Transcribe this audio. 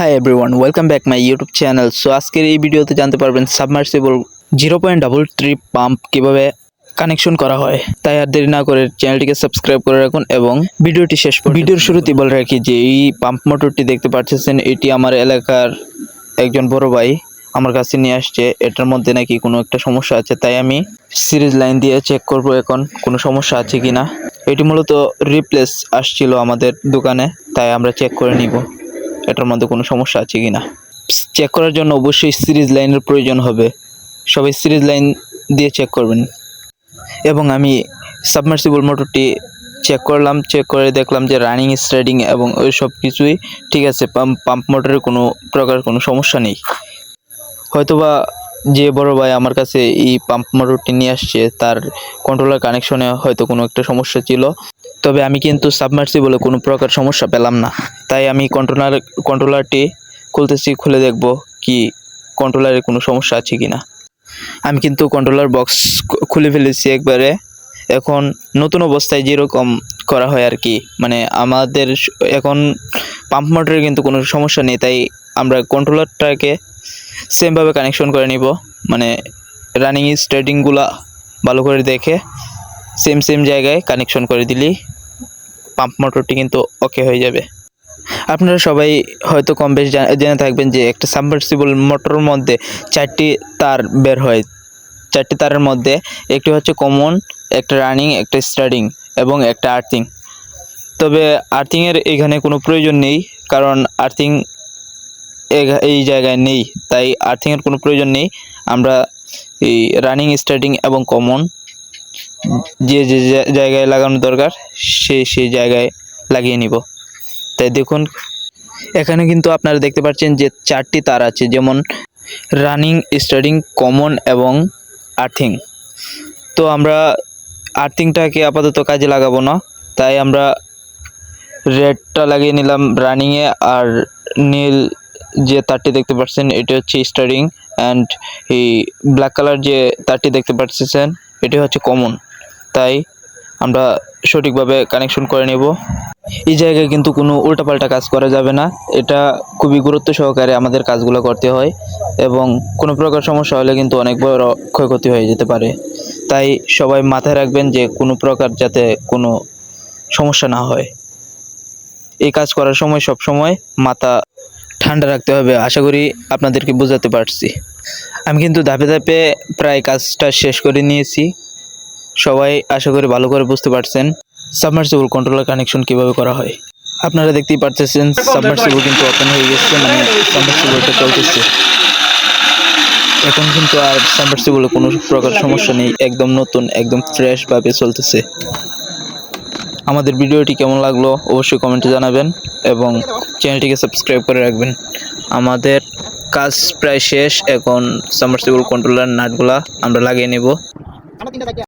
Hi everyone welcome back my YouTube channel so আজকের এই ভিডিওতে জানতে পারবেন submersible zero point double three pump কীভাবে কানেকশন করা হয়। তাই আর দেরি না করে চ্যানেলটিকে সাবস্ক্রাইব করে রাখুন এবং ভিডিওটি শেষ ভিডিওর শুরুতেই বলে রাখি যে এই পাম্প মোটরটি দেখতে পাচ্ছেন এটি আমার এলাকার একজন বড় ভাই আমার কাছে নিয়ে আসছে। এটার মধ্যে নাকি কোনো একটা সমস্যা আছে তাই আমি সিরিজ লাইন দিয়ে চেক করব এখন কোনো সমস্যা আছে কিনা। এটি মূলত রিপ্লেস আসছিল আমাদের দোকানে তাই আমরা চেক করে নিব। এটার মধ্যে কোনো সমস্যা আছে কিনা? চেক করার জন্য অবশ্যই সিরিজ লাইনের প্রয়োজন হবে। সবাই সিরিজ লাইন দিয়ে চেক করবেন। এবং আমি সাবমার্সিবল মোটরটি চেক করলাম চেক করে দেখলাম যে রানিং স্টার্টিং এবং ওই সব কিছুই ঠিক আছে পাম্প পাম্প মোটরের কোনো প্রকার কোনো সমস্যা নেই। হয়তোবা যে বড় ভাই আমার কাছে এই পাম্প মোটরটি নিয়ে আসছে, তার কন্ট্রোলার কানেকশনে হয়তো কোনো একটা সমস্যা ছিল। তবে আমি কিন্তু সাবমার্সিবলে কোনো প্রকার সমস্যা পেলাম না। তাই আমি কন্ট্রোলার কন্ট্রোলারটি খুলতেছি, খুলে দেখব কি কন্ট্রোলারে কোনো সমস্যা আছে কি না আমি কিন্তু কন্ট্রোলার বক্স খুলে ফেলেছি একবারে। এখন নতুন অবস্থায় যেরকম করা হয় আর কি মানে আমাদের এখন পাম্প মোটরের কিন্তু কোনো সমস্যা নেই, তাই আমরা কন্ট্রোলারটাকে সেমভাবে কানেকশন করে নিব। মানে রানিং স্টার্টিংগুলা ভালো করে দেখে সেম সেম জায়গায় কানেকশন করে দিলেই পাম্প মোটরটি কিন্তু ওকে হয়ে যাবে। আপনারা সবাই হয়তো কম বেশ জেনে থাকবেন যে একটা সাবমার্সিবল মোটরের মধ্যে চারটি তার বের হয়। চারটি তারের মধ্যে একটি হচ্ছে কমন একটা রানিং একটা স্টার্টিং এবং একটা আর্থিং তবে আর্থিংয়ের এখানে কোনো প্রয়োজন নেই, কারণ আর্থিং এই জায়গায় নেই। তাই আর্থিংয়ের কোনো প্রয়োজন নেই। আমরা এই রানিং স্টার্টিং এবং কমন যে যে জায়গায় লাগানো দরকার সেই সেই জায়গায় লাগিয়ে নিব। তাই দেখুন, এখানে কিন্তু আপনারা দেখতে পাচ্ছেন যে চারটি তার আছে, যেমন রানিং, স্টার্টিং, কমন এবং আর্থিং। তো আমরা আর্থিংটাকে আপাতত কাজে লাগাবো না, তাই আমরা রেডটা লাগিয়ে নিলাম রানিংয়ে, আর নীল যে তারটি দেখতে পাচ্ছেন, এটি হচ্ছে স্টারিং অ্যান্ড এই ব্ল্যাক কালার যে তারটি দেখতে পাচ্ছেন, এটি হচ্ছে কমন। তাই আমরা সঠিকভাবে কানেকশন করে নেব। এই জায়গায় কিন্তু কোনো উল্টাপাল্টা কাজ করা যাবে না। এটা খুবই গুরুত্ব সহকারে আমাদের কাজগুলো করতে হয় এবং কোনো প্রকার সমস্যা হলে কিন্তু অনেক বড় ক্ষয়ক্ষতি হয়ে যেতে পারে। তাই সবাই মাথায় রাখবেন যে কোনো প্রকার যাতে কোনো সমস্যা না হয়। এই কাজ করার সময় সব সময় মাথা ঠান্ডা রাখতে হবে। আশা করি আপনাদেরকে বোঝাতে পারছি। আমি কিন্তু ধাপে ধাপে প্রায় কাজটা শেষ করে নিয়েছি। সবাই আশা করি ভালো করে বুঝতে পারছেন সাবমার্সিবল কন্ট্রোলার কানেকশন কীভাবে করা হয়। আপনারা দেখতেই পারতেছেন সাবমার্সিবল কিন্তু ওপেন হয়ে গেছে মানে সাবমার্সিবলটা চলতেছে। এখন কিন্তু আর সাবমার্সিবলে কোনো প্রকার সমস্যা নেই, একদম নতুন, একদম ফ্রেশভাবে চলতেছে। আমাদের ভিডিওটি কেমন লাগল অবশ্যই কমেন্টে জানাবেন এবং চ্যানেলটিকে সাবস্ক্রাইব করে রাখবেন। আমাদের কাজ প্রায় শেষ, এখন সাবমার্সিবল কন্ট্রোলার নাটগুলা আমরা লাগিয়ে নেব।